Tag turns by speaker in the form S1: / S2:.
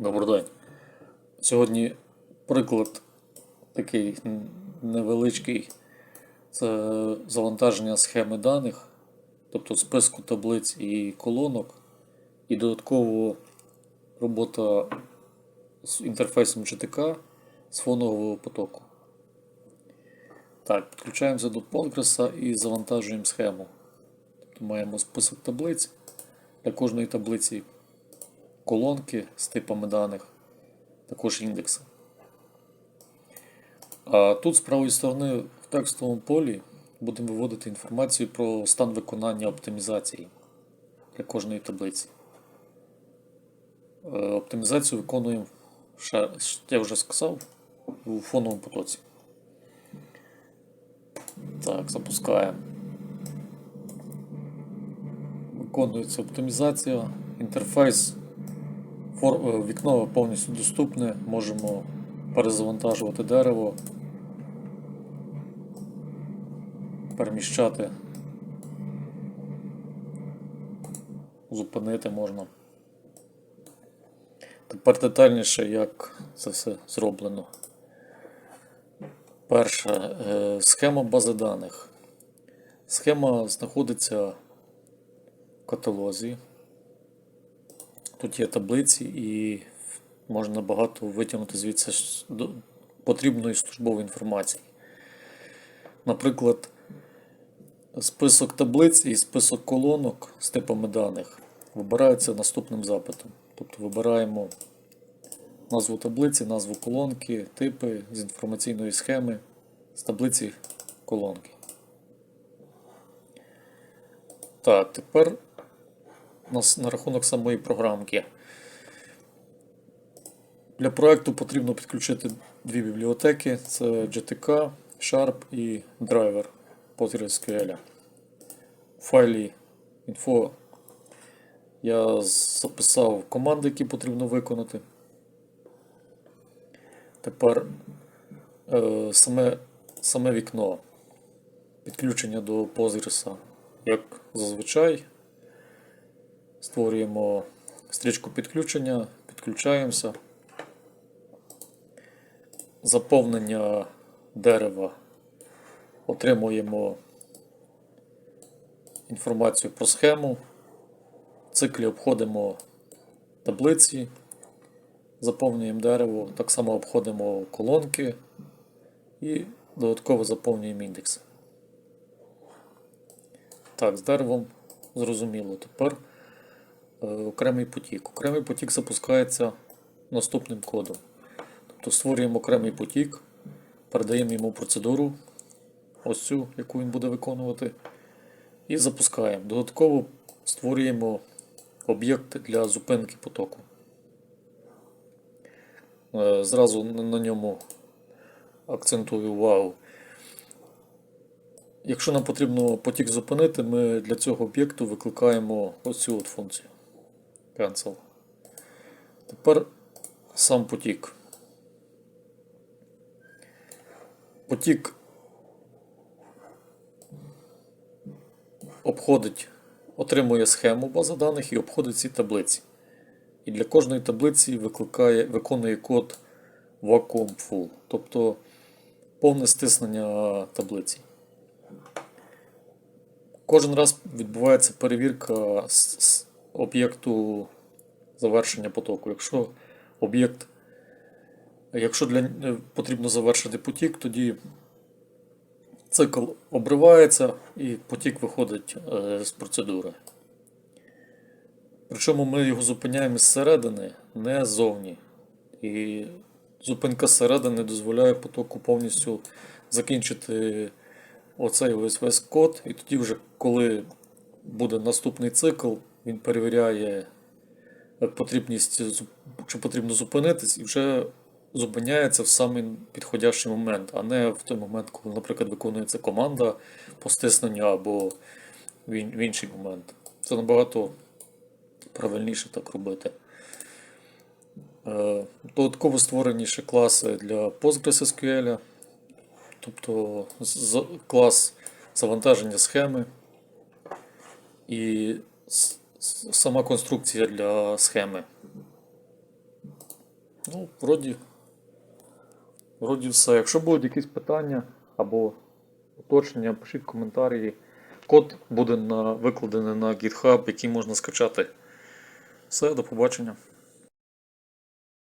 S1: Добрий день. Сьогодні приклад такий невеличкий. Це завантаження схеми даних, тобто списку таблиць і колонок, і додатково робота з інтерфейсом GTK з фонового потоку. Так, підключаємося до Postgres і завантажуємо схему. Тобто маємо список таблиць. Для кожної таблиці колонки з типами даних, також індекси. А тут з правої сторони в текстовому полі будемо виводити інформацію про стан виконання оптимізації для кожної таблиці. Е, Оптимізацію виконуємо, ще, я вже сказав, у фоновому потоці. Так, запускаємо. Виконується оптимізація, інтерфейс Вікно повністю доступне, можемо перезавантажувати дерево, переміщати, зупинити можна. Тепер детальніше, як це все зроблено. Перше, е, схема бази даних. Схема знаходиться в каталозі. Тут є таблиці і можна багато витягнути звідси потрібної службової інформації. Наприклад, список таблиць і список колонок з типами даних вибираються наступним запитом. Тобто вибираємо назву таблиці, назву колонки, типи з інформаційної схеми з таблиці колонки. Так, тепер на рахунок самої програмки. Для проекту потрібно підключити дві бібліотеки: це GTK, Sharp і Driver PostgreSQL. У файлі info я записав команди, які потрібно виконати. Тепер е, саме, саме вікно підключення до Postgres, як зазвичай. Створюємо стрічку підключення, підключаємося. Заповнення дерева. Отримуємо інформацію про схему. В циклі обходимо таблиці, заповнюємо дерево, так само обходимо колонки і додатково заповнюємо індекси. Так, з деревом зрозуміло. Тепер окремий потік. Окремий потік запускається наступним кодом. Тобто створюємо окремий потік, передаємо йому процедуру, ось цю, яку він буде виконувати, і запускаємо. Додатково створюємо об'єкт для зупинки потоку. Е, Зразу на ньому акцентую увагу. Якщо нам потрібно потік зупинити, ми для цього об'єкту викликаємо ось цю от функцію. Cancel. Тепер сам потік. Потік обходить, отримує схему бази даних і обходить ці таблиці. І для кожної таблиці викликає, виконує код vacuum full, тобто повне стиснення таблиці. Кожен раз відбувається перевірка з- об'єкту завершення потоку. Якщо об'єкт, якщо для е, потрібно завершити потік, тоді цикл обривається і потік виходить е, з процедури. Причому ми його зупиняємо зсередини, не ззовні. І зупинка зсередини дозволяє потоку повністю закінчити оцей весь весь код, і тоді вже коли буде наступний цикл, він перевіряє потрібність, чи потрібно зупинитись, і вже зупиняється в самий підходящий момент, а не в той момент, коли, наприклад, виконується команда по стисненню або в інший момент. Це набагато правильніше так робити. Е, Додатково створені ще класи для PostgreSQL, тобто клас завантаження схеми і сама конструкція для схеми. Ну, вроді. Вроді все. Якщо будуть якісь питання або уточнення, пишіть коментарі. Код буде на, викладений на GitHub, який можна скачати. Все, до побачення.